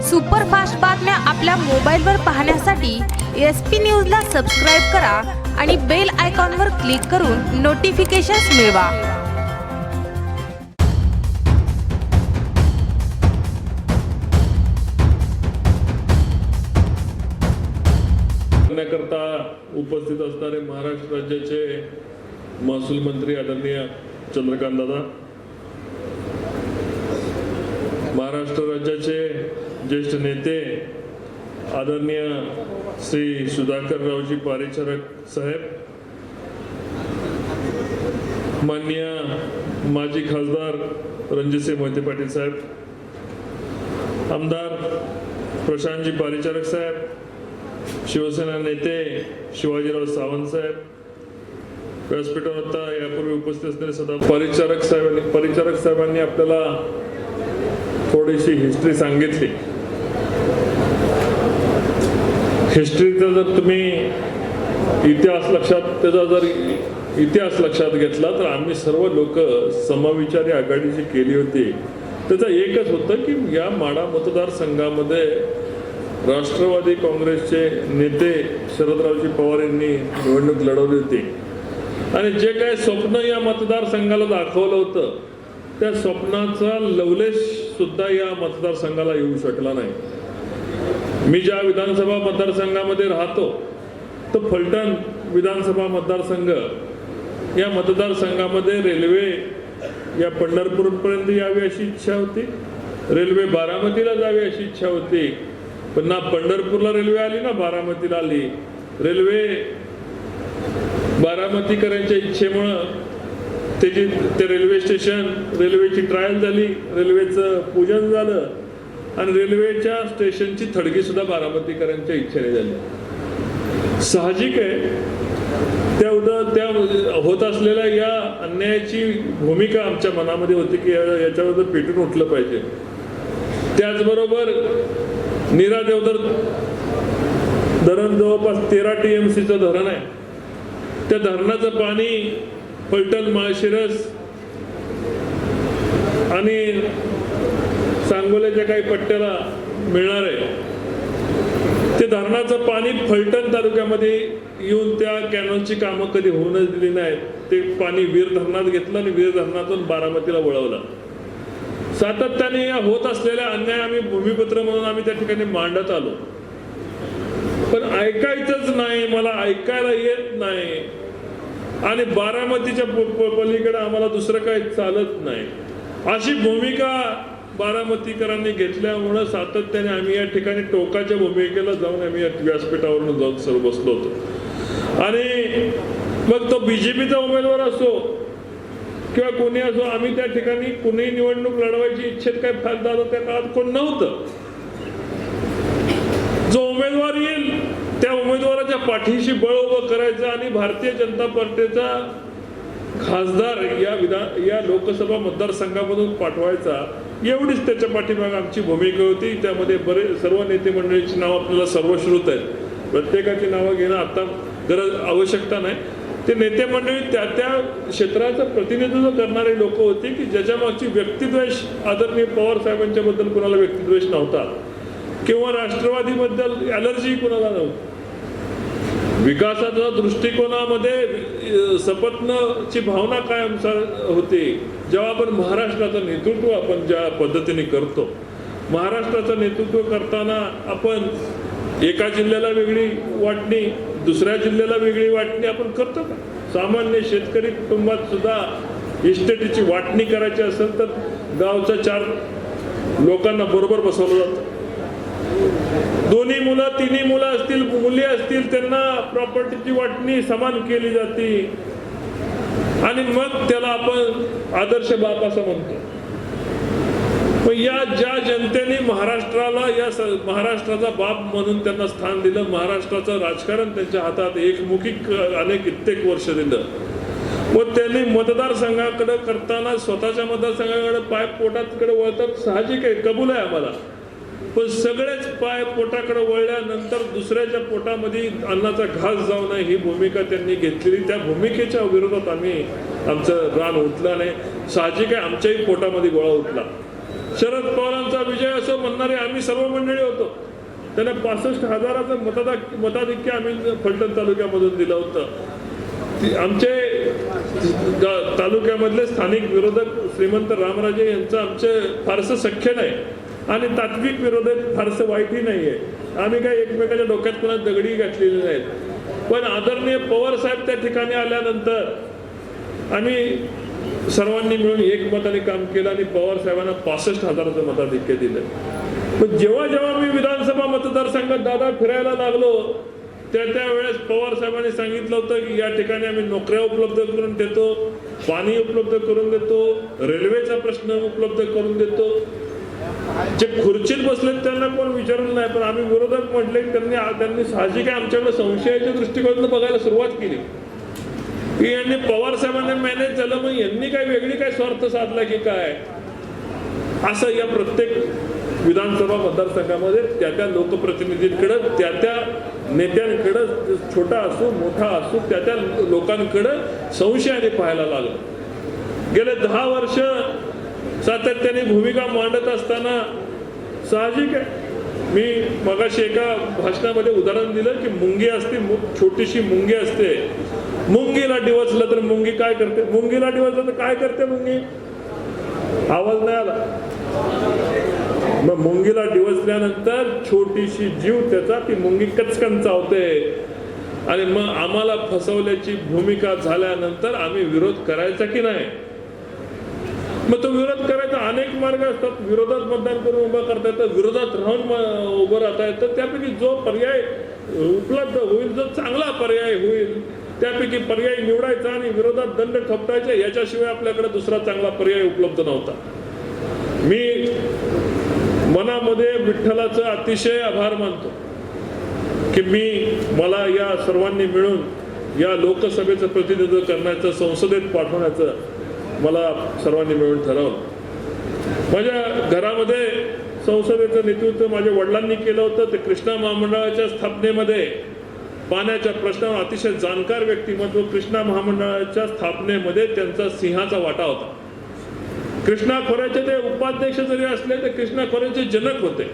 Superfast बातम्या आपल्या मोबाईलवर पाहण्यासाठी एस पी न्यूजला सबस्क्राईब करा आणि बेल आयकॉनवर क्लिक करून नोटिफिकेशन्स मिळवा. करता उपस्थित असणारे महाराष्ट्र राज्याचे महसूल मंत्री आदरणीय चंद्रकांत दादा महाराष्ट्र राज्याचे ज्येष्ठ नेते आदरणीय श्री सुधाकररावजी पारेचरक साहेब माननीय माजी खासदार रणजितसिंह मोहिते पाटील साहेब आमदार प्रशांतजी पारिचारक साहेब शिवसेना नेते शिवाजीराव सावंत साहेब व्यासपीठावर आता यापूर्वी उपस्थित असलेले सदा परिचारक साहेबांनी परिचारक साहेबांनी आपल्याला थोडीशी हिस्ट्री सांगितली. हिस्ट्रीचा जर तुम्ही इतिहास लक्षात त्याचा जर इतिहास लक्षात घेतला तर आम्ही सर्व लोक समविचारी आघाडी जी केली होती त्याचं एकच होतं की या माडा मतदारसंघामध्ये राष्ट्रवादी काँग्रेसचे नेते शरदरावजी पवार यांनी निवडणूक लढवली होती. आणि जे काय स्वप्न या मतदारसंघाला दाखवलं होतं त्या स्वप्नाचा लवलेश सुद्धा या मतदारसंघाला येऊ शकला नाही. मी ज्या विधानसभा मतदारसंघामध्ये राहतो तो फलटण विधानसभा मतदारसंघ या मतदारसंघामध्ये रेल्वे या पंढरपूरपर्यंत यावी अशी इच्छा होती. रेल्वे बारामतीला जावी अशी इच्छा होती. पण ना पंढरपूरला रेल्वे आली ना बारामतीला आली. रेल्वे बारामतीकरांच्या इच्छेमुळं त्याची ते रेल्वे स्टेशन रेल्वेची ट्रायल झाली रेल्वेचं पूजन झालं. आणि रेल्वेच्या स्टेशनची थडगी सुद्धा बारामतीकरांच्या इच्छेने झाली. साहजिक आहे त्या उदा त्या होत असलेल्या या अन्यायाची भूमिका आमच्या मनामध्ये होती की याच्याबद्दल पेटून उठलं पाहिजे. त्याचबरोबर नीरा देवधर धरण जवळपास तेरा टी एम सीचं धरण आहे. त्या धरणाचं पाणी फलटण माळशिरस आणि सांगोल्याच्या काही पट्ट्याला मिळणार आहे. ते धरणाचं पाणी फलटण तालुक्यामध्ये येऊन त्या कॅनॉनची कामं कधी होऊनच दिली नाहीत. ते पाणी वीर धरणात घेतलं आणि वीर धरणातून बारामतीला वळवलं. सातत्याने या होत असलेल्या अन्याय आम्ही भूमिपत्र म्हणून आम्ही त्या ठिकाणी मांडत आलो. पण ऐकायचंच नाही मला ऐकायला येत नाही. आणि बारामतीच्या प- प- पलीकडे आम्हाला दुसरं काही चालत नाही. अशी भूमिका बारामतीकरांनी घेतल्यामुळं सातत्याने आम्ही या ठिकाणी टोकाच्या भूमिकेला जाऊन आम्ही या व्यासपीठावरून जाऊन सर्व बसलो होतो. आणि मग तो बीजेपीचा उमेदवार असो किंवा कोणी असो आम्ही त्या ठिकाणी कुणीही निवडणूक लढवायची इच्छेत काही फायदा झाला त्या काळात कोण नव्हतं. जो उमेदवार येईल त्या उमेदवाराच्या पाठीशी बळ उभं करायचं आणि भारतीय जनता पार्टीचा खासदार या विधान या लोकसभा मतदारसंघामधून पाठवायचा एवढीच त्याच्या पाठीमागे आमची भूमिका होती. त्यामध्ये बरे सर्व नेते मंडळीची नावं आपल्याला सर्वश्रुत आहेत. प्रत्येकाची नावं घेणं आता गरज आवश्यकता नाही. ते नेते मंडळी त्या त्या क्षेत्राचं प्रतिनिधित्व करणारे लोक होते की ज्याच्या मागची व्यक्तिद्वेष आदरणीय पवार साहेबांच्याबद्दल कुणाला व्यक्तिद्वेष नव्हता. किंवा राष्ट्रवादीबद्दल ॲलर्जी कुणाला नव्हती. विकासाच्या दृष्टिकोनामध्ये सपत्नची भावना कायम होते. जेव्हा आपण महाराष्ट्राचं नेतृत्व आपण ज्या पद्धतीने करतो महाराष्ट्राचं नेतृत्व करताना आपण एका जिल्ह्याला वेगळी वाटणी दुसऱ्या जिल्ह्याला वेगळी वाटणी आपण करतो का? सामान्य शेतकरी कुटुंबात सुद्धा इस्टेटीची वाटणी करायची असेल तर गावच्या चार लोकांना बरोबर बसवलं जातं. दोन्ही मुलं तिन्ही मुलं असतील मुली असतील त्यांना प्रॉपर्टीची वाटणी समान केली जाते. आणि मग त्याला आपण आदर्श बाप असं म्हणतो. पण या ज्या जनतेने महाराष्ट्राला या स- महाराष्ट्राचा बाप म्हणून त्यांना स्थान दिलं महाराष्ट्राचं राजकारण त्यांच्या हातात एकमुखी अनेक कित्येक वर्ष दिलं. व त्यांनी मतदारसंघाकडे करताना स्वतःच्या मतदारसंघाकडे पाय पोटातकडे वळतात साहजिक आहे कबूल आहे आम्हाला. पण सगळेच पाय पोटाकडे वळल्यानंतर दुसऱ्याच्या पोटामध्ये अन्नाचा घास जाऊ नये ही भूमिका त्यांनी घेतलेली. त्या भूमिकेच्या विरोधात आम्ही आमचं रान उठला नाही साहजिक आहे आमच्याही पोटामध्ये गोळा उठला. शरद पवारांचा विजय असं म्हणणारे आम्ही सर्व मंडळी होतो. त्यांना पासष्ट हजाराचं मतदा मताधिक्य आम्ही फलटण तालुक्यामधून दिलं होतं. आमचे तालुक्यामधले स्थानिक विरोधक श्रीमंत रामराजे यांचं आमचे फारसं सख्य नाही. आणि तात्विक विरोधक फारसं वाईटही नाही आहे आम्ही काय एकमेकाच्या डोक्यात कुणा दगडी घातलेली नाहीत. पण आदरणीय पवार साहेब त्या ठिकाणी आल्यानंतर आम्ही सर्वांनी मिळून एकमताने काम केलं आणि पवार साहेबांना पासष्ट हजाराचं मताधिक्य दिलं. पण जेव्हा जेव्हा मी विधानसभा मतदारसंघात दादा फिरायला लागलो त्या त्यावेळेस पवार साहेबांनी सांगितलं होतं की या ठिकाणी आम्ही नोकऱ्या उपलब्ध करून देतो पाणी उपलब्ध करून देतो रेल्वेचा प्रश्न उपलब्ध करून देतो. जे खुर्चीत बसलेत त्यांना कोण विचारलं नाही पण आम्ही विरोधक म्हटले त्यांनी त्यांनी साहजिक आहे आमच्याकडे संशयाच्या दृष्टिकोनातून बघायला सुरुवात केली. की यांनी पवार साहेबांनी मॅनेज झालं मग यांनी काय वेगळी काय स्वार्थ साधला की काय? असं या प्रत्येक विधानसभा मतदारसंघामध्ये त्या त्या लोकप्रतिनिधींकडं त्या त्या नेत्यांकडं छोटा असो मोठा असो त्या त्या लोकांकडं संशयाने पाहायला लागलं. गेले दहा वर्ष सातत्याने भूमिका मांडत असताना साहजिक आहे. मी मगाशी एका भाषणामध्ये उदाहरण दिलं की मुंगी असते मु- छोटीशी मुंगी असते. मुंगीला डिवचलं तर मुंगी काय करते? मुंगीला डिवचलं तर काय करते मुंगी? आवाज नाही आला. मग मुंगीला डिवचल्यानंतर छोटीशी जीव त्याचा ती मुंगी कचकन चावते. आणि मग आम्हाला फसवल्याची भूमिका झाल्यानंतर आम्ही विरोध करायचा की नाही? मग तो विरोध करायचा. अनेक मार्ग असतात. विरोधात मतदान करून उभं करता येतं. विरोधात राहून उभं राहता येतं. त्यापैकी जो पर्याय उपलब्ध होईल जो चांगला पर्याय होईल त्यापैकी पर्याय निवडायचा आणि विरोधात दंड ठपटायचा याच्याशिवाय आपल्याकडे दुसरा चांगला पर्याय उपलब्ध नव्हता. मी मनामध्ये विठ्ठलाचं अतिशय आभार मानतो की मी मला या सर्वांनी मिळून या लोकसभेचं प्रतिनिधित्व करण्याचं संसदेत पाठवण्याचं मला सर्वांनी मिळून ठरवलं. माझ्या घरामध्ये संसदेचं नेतृत्व माझ्या वडिलांनी केलं होतं. ते कृष्णा महामंडळाच्या स्थापनेमध्ये पाण्याच्या प्रश्नावर अतिशय जाणकार व्यक्तिमत्व कृष्णा महामंडळाच्या स्थापनेमध्ये त्यांचा सिंहाचा वाटा होता. कृष्णा खोऱ्याचे ते उपाध्यक्ष जरी असले तर कृष्णा खोऱ्याचे जनक होते.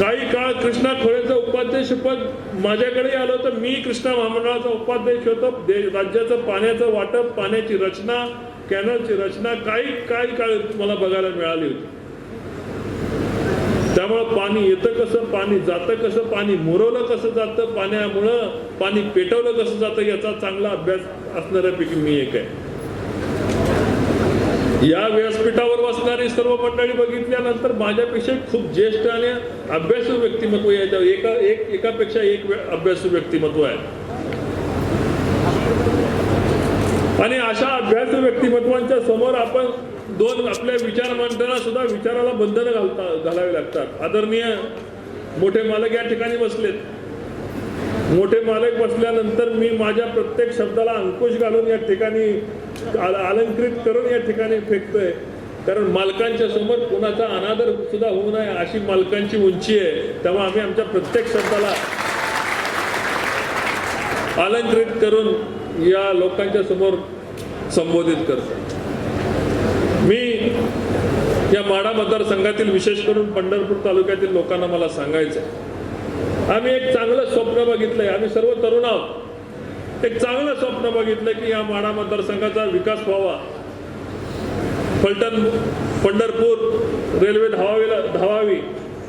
काही काळ कृष्णा खोरेचं उपाध्यक्षपद माझ्याकडे आलं तर मी कृष्णा महामंडळाचा उपाध्यक्ष होतो. राज्याचं पाण्याचं वाटप पाण्याची रचना कॅनलची रचना काही काही काळ मला बघायला मिळाली होती. त्यामुळं पाणी येतं कसं पाणी जातं कसं पाणी मुरवलं कसं जातं पाण्यामुळं पाणी पेटवलं कसं जातं याचा चांगला अभ्यास असणाऱ्यापैकी मी एक आहे. या व्यासपीठावर बसणारी सर्व मंडळी बघितल्यानंतर माझ्यापेक्षा खूप ज्येष्ठ आणि अभ्यासू व्यक्तिमत्व याच्या एका एक एकापेक्षा एक अभ्यासू व्यक्तिमत्व आहे. आणि अशा अभ्यासू व्यक्तिमत्वांच्या समोर आपण दोन आपल्या विचार मांडताना सुद्धा विचाराला बंधनं घालता घालावे लागतात. आदरणीय मोठे मालक या ठिकाणी बसलेत. मोठे मालक बसल्यानंतर मी माझ्या प्रत्येक शब्दाला अंकुश घालून या ठिकाणी अलंकृत करून या ठिकाणी फेकतोय. कारण मालकांच्या समोर कोणाचा अनादर सुद्धा होऊ नये अशी मालकांची उंची आहे. तेव्हा आम्ही आमच्या प्रत्येक शब्दाला अलंकृत करून या लोकांच्या समोर संबोधित करतो. मी या माडा मतदारसंघातील विशेष करून पंढरपूर तालुक्यातील लोकांना मला सांगायचं आम्ही एक चांगलं स्वप्न बघितलंय. आम्ही सर्व तरुण आहोत. एक चांगलं स्वप्न बघितलं की या माडा मतदारसंघाचा विकास व्हावा. फलटण पंढरपूर रेल्वे धावावीला धावावी.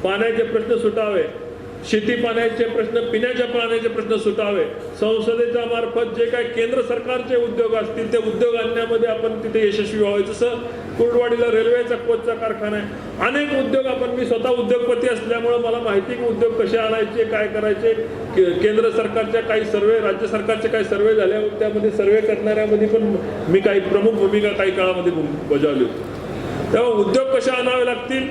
पाण्याचे प्रश्न सुटावे. शेती पाण्याचे प्रश्न पिण्याच्या पाण्याचे प्रश्न सुटावे. संसदेच्या मार्फत जे काही केंद्र सरकारचे उद्योग असतील ते उद्योग आणण्यामध्ये आपण तिथे यशस्वी व्हावे. जसं कुर्डवाडीला रेल्वेचा कोचचा कारखाना आहे. अनेक उद्योग आपण मी स्वतः उद्योगपती असल्यामुळे मला माहिती की उद्योग कसे आणायचे काय करायचे. केंद्र सरकारच्या काही सर्वे राज्य सरकारचे काही सर्वे झाले. त्यामध्ये सर्वे करणाऱ्यामध्ये पण मी काही प्रमुख भूमिका काही काळामध्ये बजावली होती. तेव्हा उद्योग कसे आणावे लागतील?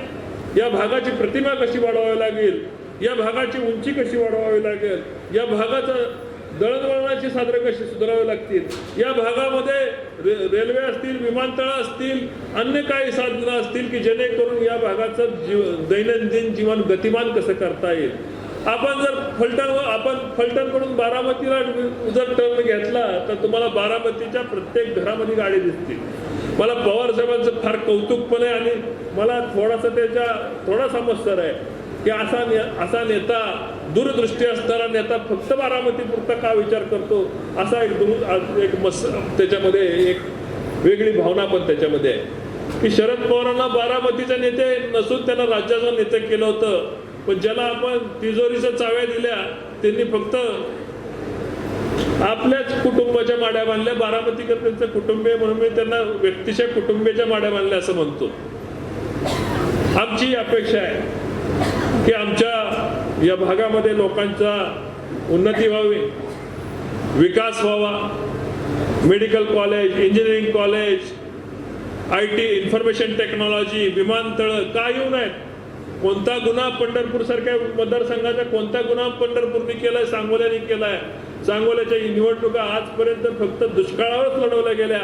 या भागाची प्रतिमा कशी वाढवावी लागेल? या भागाची उंची कशी वाढवावी लागेल? या भागाचं दळणवळणाची साधनं कशी सुधारावी लागतील? या भागामध्ये रे रेल्वे असतील विमानतळं असतील अन्य काही साधनं असतील की जेणेकरून या भागाचं जीव दैनंदिन जीवन गतिमान कसं करता येईल? आपण जर फलटण आपण फलटणकडून बारामतीला जर टर्न घेतला तर तुम्हाला बारामतीच्या प्रत्येक घरामध्ये गाडी दिसतील मला पवार साहेबांचं फार कौतुक पण आहे आणि मला थोडासा त्याच्या थोडा मत्सर आहे. की असा ने असा नेता दूरदृष्टी असणारा नेता फक्त बारामतीपुरता का विचार करतो? असा एक दूर एक मस त्याच्यामध्ये एक वेगळी भावना पण त्याच्यामध्ये आहे. की शरद पवारांना बारामतीचे नेते नसून त्यांना राज्याचं नेते केलं होतं. पण ज्याला आपण तिजोरीच्या चाव्या दिल्या त्यांनी फक्त आपल्याच कुटुंबाच्या माड्या बांधल्या. बारामतीकर त्यांचं कुटुंबीय म्हणून मी त्यांना व्यक्तिशय कुटुंबियाच्या माड्या बांधल्या असं म्हणतो. आमची ही अपेक्षा आहे. की आमच्या या भागामध्ये लोकांचा उन्नती व्हावी विकास व्हावा medical college engineering college I T information technology विमानतळं का येऊ नयेत. कोणता गुन्हा पंढरपूरसारख्या मतदारसंघाचा कोणता गुन्हा पंढरपूरने केलाय सांगोल्याने केलाय. सांगोल्याच्या निवडणुका आजपर्यंत फक्त दुष्काळावरच लढवल्या गेल्या.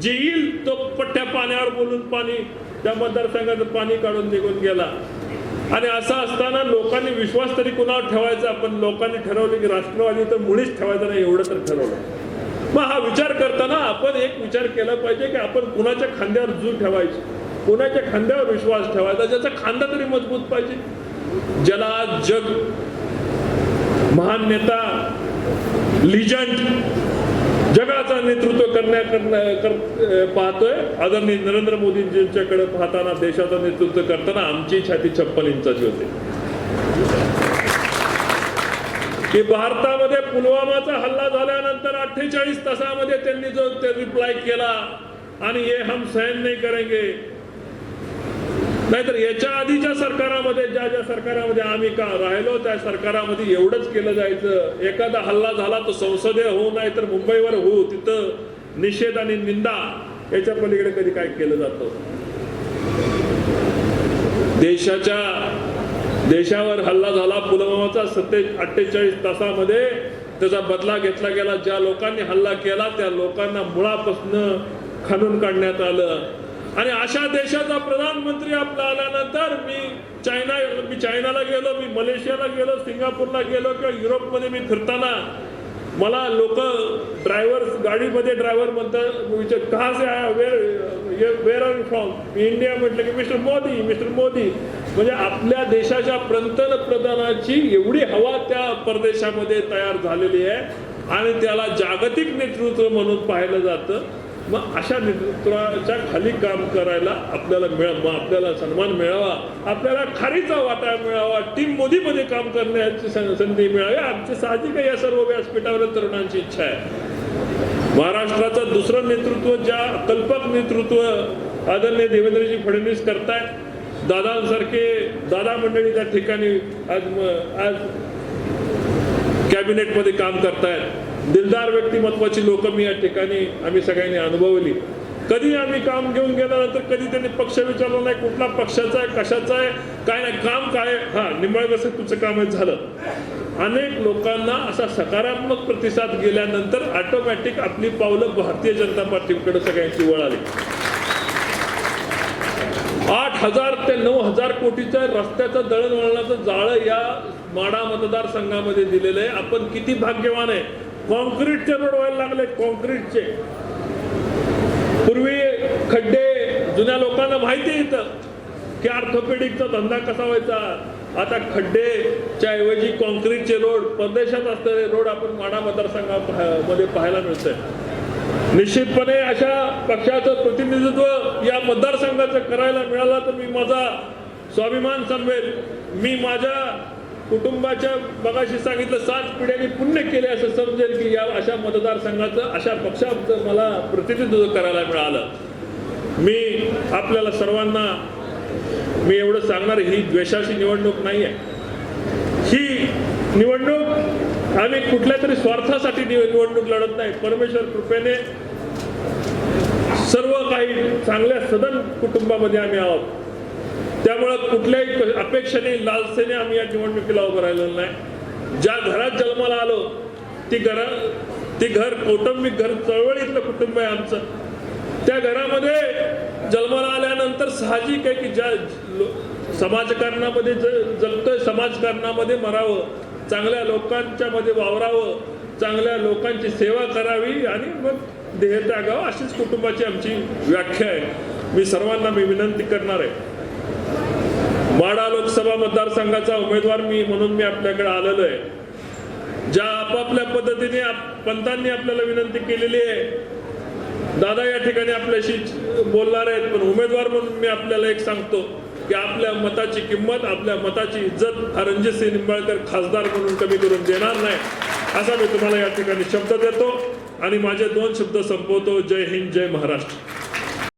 जे येईल तो पठ्ठ्या पाण्यावर बोलून पाणी त्या मतदारसंघाचं पाणी काढून निघून गेला. आणि असं असताना लोकांनी विश्वास तरी कुणावर ठेवायचा? पण लोकांनी ठरवलं की राष्ट्रवादी तर मुळीच ठेवायचं नाही एवढं तर ठरवलं. मग हा विचार करताना आपण एक विचार केला पाहिजे की आपण कुणाच्या खांद्यावर जू ठेवायची? कुणाच्या खांद्यावर विश्वास ठेवायचा? ज्याचा खांदा तरी मजबूत पाहिजे. ज्याला आज जग महान नेता लिजंट जगाचं नेतृत्व करण्या करण्या- कर पाहतोय. आदरणीय नरेंद्र मोदींच्याकडे पाहताना देशाचं नेतृत्व करताना आमची छाती छप्पन इंचाची होते. की भारतामध्ये पुलवामाचा हल्ला झाल्यानंतर अठ्ठेचाळीस तासामध्ये त्यांनी जो ते रिप्लाय केला. आणि हे हम सहन नाही करेंगे. नाहीतर याच्या आधीच्या सरकारामध्ये ज्या ज्या सरकारामध्ये आम्ही का राहिलो त्या सरकारामध्ये एवढंच केलं जायचं. एखादा हल्ला झाला तर संसदेय होऊ नाही तर मुंबईवर होऊ तिथं निषेध आणि निंदा याच्या पलीकडे कधी काय केलं जातं देशाच्या देशावर हल्ला झाला पुलवामाचा सत्ते अठ्ठेचाळीस तासामध्ये त्याचा बदला घेतला गेला. ज्या लोकांनी हल्ला केला त्या लोकांना मुळापासून खणून काढण्यात आलं. आणि अशा देशाचा प्रधानमंत्री आपला आल्यानंतर मी चायना मी चायनाला गेलो मी मलेशियाला गेलो सिंगापूरला गेलो किंवा युरोपमध्ये मी फिरताना मला लोक ड्रायव्हर गाडीमध्ये ड्रायव्हर म्हणतात विचार का से आया? वेर वेर आर फ्रॉम मी इंडिया म्हटलं की मिस्टर मोदी मिस्टर मोदी. म्हणजे आपल्या देशाच्या पंतप्रधानाची एवढी हवा त्या परदेशामध्ये तयार झालेली आहे आणि त्याला जागतिक नेतृत्व म्हणून पाहिलं जातं. मग अशा नेतृत्वाच्या खाली काम करायला आपल्याला मिळा मग आपल्याला सन्मान मिळावा आपल्याला खारीचा वाटा मिळावा टीम मोदीमध्ये काम करण्याची सं- संधी मिळावी आमची साहजिक या सर्व व्यासपीठावर तरुणांची इच्छा आहे. महाराष्ट्राचं दुसरं नेतृत्व ज्या कल्पक नेतृत्व आदरणीय देवेंद्रजी फडणवीस करतायत दादांसारखे दादा मंडळी त्या ठिकाणी आज आज कॅबिनेटमध्ये काम करतायत. दिलदार व्यक्तिमत्वाची लोक मी या ठिकाणी आम्ही सगळ्यांनी अनुभवली. कधी आम्ही काम घेऊन गेल्यानंतर कधी त्यांनी पक्ष विचारला नाही कुठला पक्षाचा आहे कशाचा आहे काय नाही काम काय हा निंबाळ कसं तुझं काम आहे झालं. अनेक लोकांना असा सकारात्मक प्रतिसाद गेल्यानंतर ऑटोमॅटिक आपली पावलं भारतीय जनता पार्टीकडे सगळ्यांची वळाली आठ हजार ते नऊ हजार कोटीचा रस्त्याचं दळणवळणाचं जाळं या माडा मतदारसंघामध्ये दिलेलं आहे. आपण किती भाग्यवान आहे? कॉन्क्रीटचे रोड व्हायला लागले कॉन्क्रीटचे पूर्वी खड्डे जुन्या लोकांना माहिती येतं की ऑर्थोपेडिकचा धंदा कसा व्हायचा. आता खड्डेच्या ऐवजी कॉन्क्रीटचे रोड परदेशात असलेले रोड आपण माडा मतदारसंघामध्ये पाहायला मिळतंय. निश्चितपणे अशा पक्षाचं प्रतिनिधित्व या मतदारसंघाचं करायला मिळालं तर मी माझा स्वाभिमान समवेल मी माझ्या कुटुंबाच्या बघाशी सांगितलं सात पिढ्यांनी पुण्य केले असं समजेल की या अशा मतदारसंघाचं अशा पक्षाचं मला प्रतिनिधित्व करायला मिळालं. मी आपल्याला सर्वांना मी एवढं सांगणार ही द्वेषाची निवडणूक नाही आहे ही निवडणूक आम्ही कुठल्या तरी स्वार्थासाठी निव- निवडणूक लढत नाही. परमेश्वर कृपेने सर्व काही चांगल्या सदन कुटुंबामध्ये आम्ही आहोत. त्यामुळं कुठल्याही अपेक्षेने लालसेने आम्ही या निवडणुकीला उभं राहिलेलं नाही. ज्या घरात जन्माला आलो ती घरा ती घर कौटुंबिक घर चळवळीतलं कुटुंब आहे आमचं. त्या घरामध्ये जन्माला आल्यानंतर साहजिक आहे की ज्या लो- समाजकारणामध्ये ज- जगतोय समाजकारणामध्ये मरावं चांगल्या लोकांच्या मध्ये वावरावं चांगल्या लोकांची सेवा करावी आणि मग देह त्यागावं अशीच कुटुंबाची आमची व्याख्या आहे. मी सर्वांना मी विनंती करणार आहे. माडा लोकसभा मतदारसंघाचा उमेदवार मी म्हणून मी आपल्याकडे आलेलो आहे. ज्या आपापल्या पद्धतीने पंतांनी आपल्याला विनंती केलेली आहे. दादा या ठिकाणी आपल्याशी बोलणार आहेत पण उमेदवार म्हणून मी आपल्याला एक सांगतो की आपल्या मताची किंमत आपल्या मताची इज्जत हा रणजितसिंह निंबाळकर खासदार म्हणून कमी करून देणार नाही असा मी तुम्हाला या ठिकाणी शब्द देतो आणि माझे दोन शब्द संपवतो. जय हिंद जय महाराष्ट्र.